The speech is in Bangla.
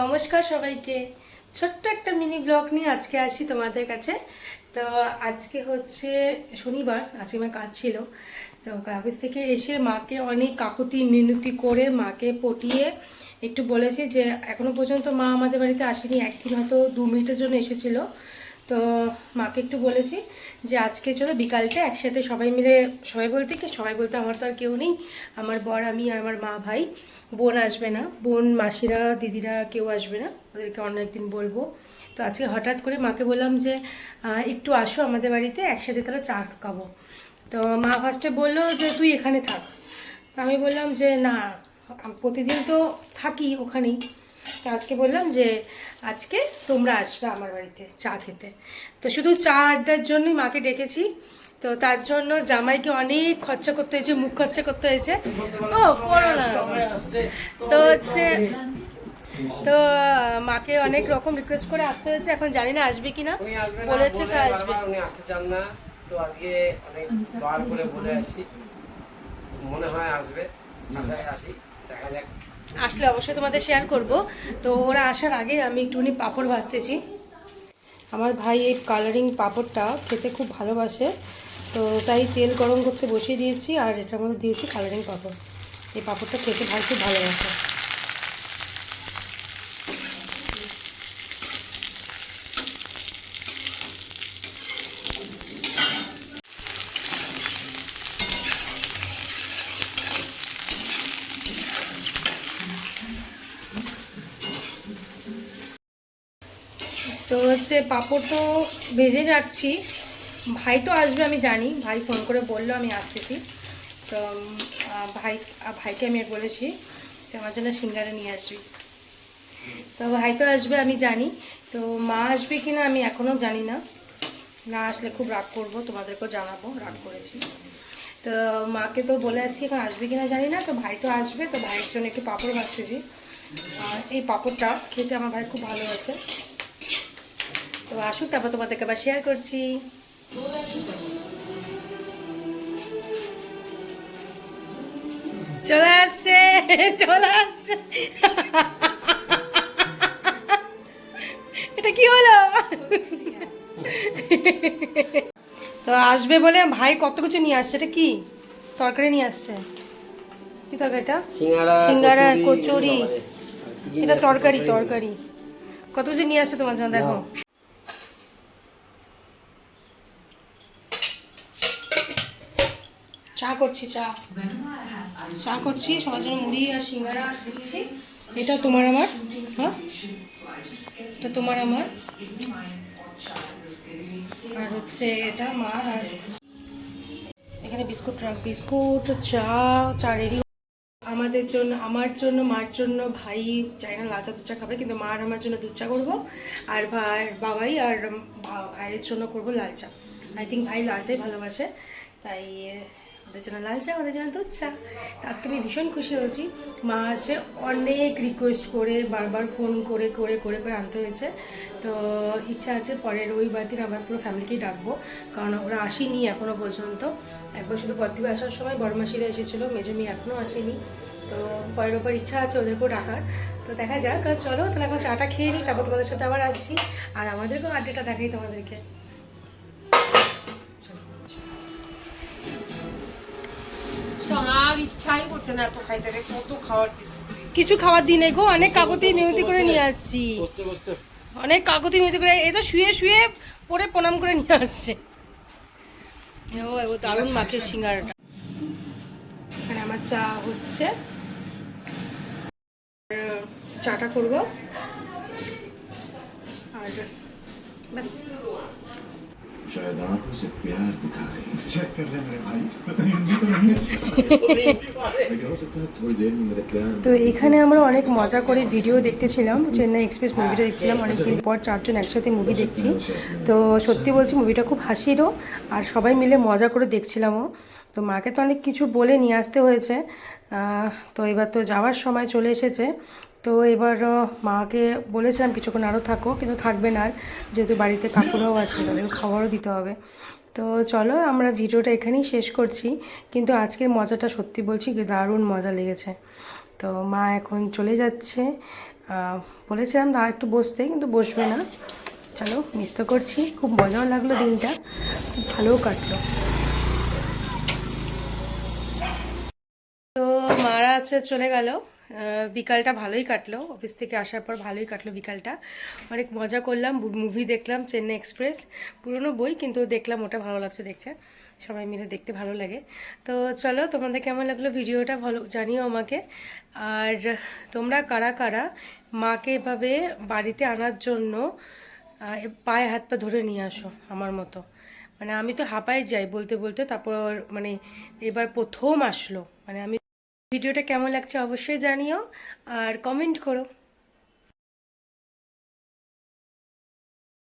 নমস্কার সবাইকে। ছোট্ট একটা মিনি ব্লগ নিয়ে আজকে আসি তোমাদের কাছে। তো আজকে হচ্ছে শনিবার, আজকে আমার কাজ ছিল। তো অফিস থেকে এসে মাকে অনেক কাকুতি, মিনতি করে মাকে পটিয়ে একটু বলেছি যে, এখনও পর্যন্ত মা আমাদের বাড়িতে আসেনি। একদিন হয়তো দু মিনিটের জন্য এসেছিল। তো মাকে একটু বলেছি যে আজকে চলো বিকালটা একসাথে সবাই মিলে, সবাই বলতে কি? সবাই বলতে আমার তো আর কেউ নেই। আমার বর, আমি আর আমার মা ভাই। বোন আসবে না। বোন, মাসিরা, দিদিরা কেউ আসবে না। ওদেরকে অন্য একদিন বলব। তো আজকে হঠাৎ করে মাকে বললাম যে একটু আসো আমাদের বাড়িতে, একসাথে তাহলে চা খাব। তো মা ফার্স্টে বলল যে, তুই এখানে থাক। তো আমি বললাম যে, না, প্রতিদিন তো থাকি ওখানেই। আজকে বললাম যে আজকে তোমরা আসবে আমার বাড়িতে চা খেতে। তো শুধু চা আড্ডার জন্যই মাকে ডেকেছি। তো তার জন্য জামাইকে অনেক খরচা করতে হয়েছে মুখ খরচা করতে হয়েছে। ও করো না। তো হচ্ছে তো মাকে অনেক রকম রিকোয়েস্ট করে আসতে হয়েছে। এখন জানি না আসবে কিনা। না বলেছে তো আসবে। উনি আসতে চান না। তো আজকে অনেক বার করে বলে আসছি মনে হয় আসবে। আশায় আসি। দেখা যাক। আসলে অবশ্যই তোমাদের শেয়ার করব। তো ওরা আসার আগে আমি একটুখানি পাঁপড় ভাজতেছি। আমার ভাই এই কালারিং পাঁপড়টা খেতে খুব ভালোবাসে। তো তাই তেল গরম করতে বসিয়ে দিয়েছি আর এটার মধ্যে দিয়েছি কালারিং পাঁপড়। এই পাঁপড়টা খেতে ভাই খুব ভালোবাসে। হচ্ছে পাঁপড় তো ভেজে রাখছি। ভাই তো আসবে, আমি জানি। ভাই ফোন করে বলল, আমি আসতেছি। তো ভাই ভাইকে আমি বলেছি তো আমার জন্য সিঙ্গারা নিয়ে আসবি। তো ভাই তো আসবে, আমি জানি। তো মা আসবে কি না আমি এখনও জানি না। না আসলে খুব রাগ করব, তোমাদেরকেও জানাব, রাগ করেছি। তো মাকে তো বলে আসছি এখন আসবে কি না জানি না। তো ভাই তো আসবে, তো ভাইয়ের জন্য একটু পাঁপড় ভাজতেছি। এই পাঁপড়টা খেতে আমার ভাই খুব ভালোবাসে তো আসুক তারপর তোমাদেরকে আবার শেয়ার করছি। চলে আসছে চলে আসছে। এটা কি হলো? তো আসবে বলে ভাই কত কিছু নিয়ে আসছে এটা কি? তরকারি নিয়ে আসছে। কি তরকারিটা সিঙ্গারা সিঙ্গারা, কচুরি। এটা তরকারি তরকারি। কত কিছু নিয়ে আসছে তোমার জন্য দেখো। চা করছি, চা। চা করছি, সবার জন্য মুড়ি আর সিঙ্গারা দিচ্ছি। এটা তোমার আমার হ্যাঁ? এটা তোমার আমার। আর হচ্ছে এটা মার, আর এখানে বিস্কুট রাখ বিস্কুট, চা চা রেডি আমাদের জন্য, আমার জন্য, মার জন্য ভাই চাই না লাচা দুধ চা খাবে, কিন্তু মা আমার জন্য দুধ চা করব। আর ভাই, বাবাই আর ভাইয়ের জন্য করব লাল চা। আই থিঙ্ক ভাই লাল চাই ভালোবাসে, তাই ওদের জন্য লাল চা, ওদের জন্য দুধ চা। তো আজকে আমি ভীষণ খুশি হয়েছি। মা আসে অনেক রিকোয়েস্ট করে, বারবার ফোন করে করে করে করে আনতে হয়েছে। তো ইচ্ছা আছে পরের রবিবার দিন আমরা পুরো ফ্যামিলিকেই ডাকবো। কারণ ওরা আসেনি এখনও পর্যন্ত। একবার শুধু পদ্মীপ আসার সময় বড়মাসিরা এসেছিল মেজমি এখনও আসেনি। তো পরের ওপর ইচ্ছা আছে ওদেরকেও ডাকার তো দেখা যাক, চলো তাহলে এখন চাটা খেয়ে নিই, তারপর তোমাদের সাথে আবার আসছি। আর আমাদেরকেও আড্ডাটা দেখাই তোমাদেরকে। আমার ইচ্ছাই করছে না এত খাইতে রে কত খাওয়ার কিছু খাবার দিন গো অনেক কাগতি মিনতি করে নিয়ে আসছি। অনেক কাগতি মিনতি করে এই তো শুয়ে শুয়ে পরে প্রণাম করে নিয়ে আসছে। ও দারুণ মাছের সিঙ্গারাটা। এখানে আমার চা হচ্ছে। আর চাটা করব। আর ব্যাস। शायद आंखों से प्यार दिखा रही है चेक कर ले मेरे भाई कहीं हिंदी तो नहीं है लेकिन हो सकता है थोड़ी देर में मेरे प्यार তো এখানে আমরা অনেক মজা করে ভিডিও দেখতেছিলাম চেন্নাই এক্সপ্রেস মুভিটা দেখছিলাম অনেকদিন পর চারজন একসাথে মুভি দেখছি তো সত্যি বলছি মুভিটা খুব হাসিরও আর সবাই মিলে মজা করে দেখছিলামও তো মাকে তো অনেক কিছু বলে নিয়ে আসতে হয়েছে আহ, তো এবার তো যাওয়ার সময় চলে এসেছে তো এবার মাকে বলেছিলাম কিছুক্ষণ আরও থাকো, কিন্তু থাকবে না আর, যেহেতু বাড়িতে কাকুরাও আছে, তাদেরকে খাবারও দিতে হবে। তো চলো আমরা ভিডিওটা এখানেই শেষ করছি, কিন্তু আজকের মজাটা সত্যি বলছি দারুণ মজা লেগেছে। তো মা এখন চলে যাচ্ছে বলেছিলাম আর একটু বসতে, কিন্তু বসবে না। চলো মিস তো করছি, খুব মজাও লাগল দিনটা খুব ভালোও কাটলো। তো মারা আছে চলে গেল। বিকালটা ভালোই কাটলো। অফিস থেকে আসার পর ভালোই কাটলো বিকালটা। অনেক মজা করলাম মুভি দেখলাম, চেন্নাই এক্সপ্রেস পুরনো বই, কিন্তু দেখলাম ওটা ভালো লাগছে দেখছে সবাই মিলে দেখতে ভালো লাগে। তো চলো, তোমাদের কেমন লাগল ভিডিওটা ভালো জানিও আমাকে। আর তোমরা কারা কারা মাকে এভাবে বাড়িতে আনার জন্য পায়ে হাত পা ধরে নিয়ে আসো আমার মতো? মানে আমি তো হাঁপাই যাই বলতে বলতে, তারপর মানে এবার প্রথম আসলো। মানে আমি ভিডিওটা কেমন লাগছে অবশ্যই জানিও আর কমেন্ট করো।